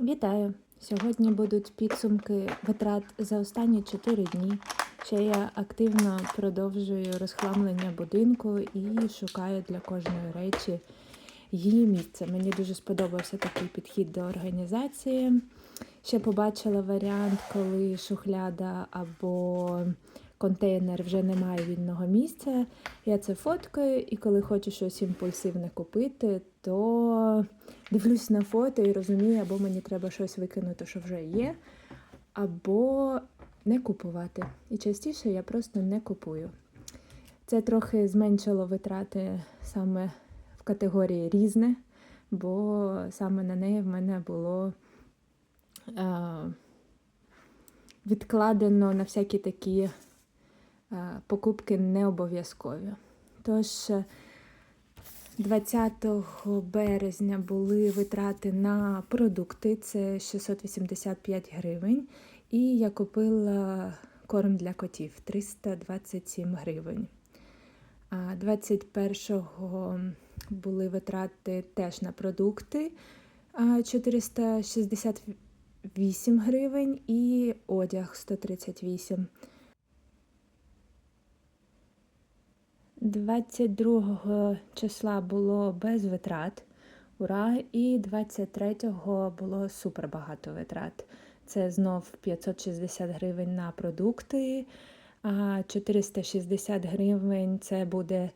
Вітаю! Сьогодні будуть підсумки витрат за останні 4 дні. Ще я активно продовжую розхламлення будинку і шукаю для кожної речі її місце. Мені дуже сподобався такий підхід до організації. Ще побачила варіант, коли шухляда або контейнер вже не має вільного місця. Я це фоткаю, і коли хочу щось імпульсивне купити, то дивлюсь на фото і розумію, або мені треба щось викинути, що вже є, або не купувати. І частіше я просто не купую. Це трохи зменшило витрати саме в категорії різне, бо саме на неї в мене було е, відкладено на всякі такі покупки не обов'язкові. Тож, е, 20 березня були витрати на продукти, це 685 гривень. І я купила корм для котів 327 гривень. 21-го були витрати теж на продукти 468 гривень і одяг 138. 22 числа було без витрат, ура, і 23-го було супер багато витрат. Це знов 560 гривень на продукти, а 460 гривень це буде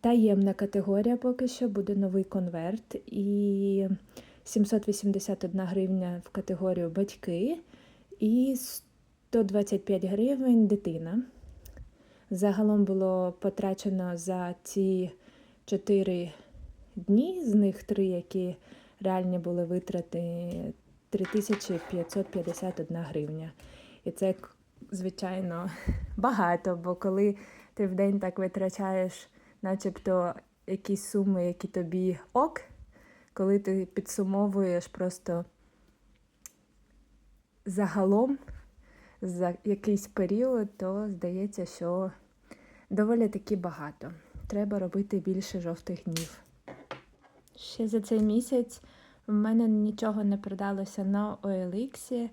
таємна категорія поки що, буде новий конверт. І 781 гривня в категорію батьки і 125 гривень дитина. Загалом було потрачено за ці 4 дні, з них 3, які реальні були витрати 3551 гривня. І це, звичайно, багато, бо коли ти в день так витрачаєш, начебто якісь суми, які тобі ок, коли ти підсумовуєш просто загалом за якийсь період, то здається, що доволі таки багато. Треба робити більше жовтих днів. Ще за цей місяць в мене нічого не продалося на OLX.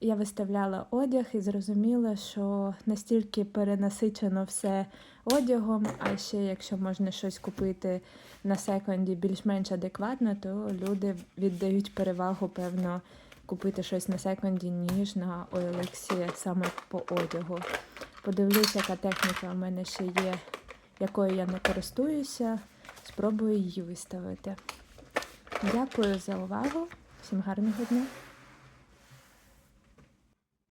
Я виставляла одяг і зрозуміла, що настільки перенасичено все одягом, а ще якщо можна щось купити на секонді більш-менш адекватно, то люди віддають перевагу, певно, купити щось на секонді, ніж на OLX саме по одягу. Подивлюся, яка техніка в мене ще є, якою я не користуюся. Спробую її виставити. Дякую за увагу. Всім гарного дня!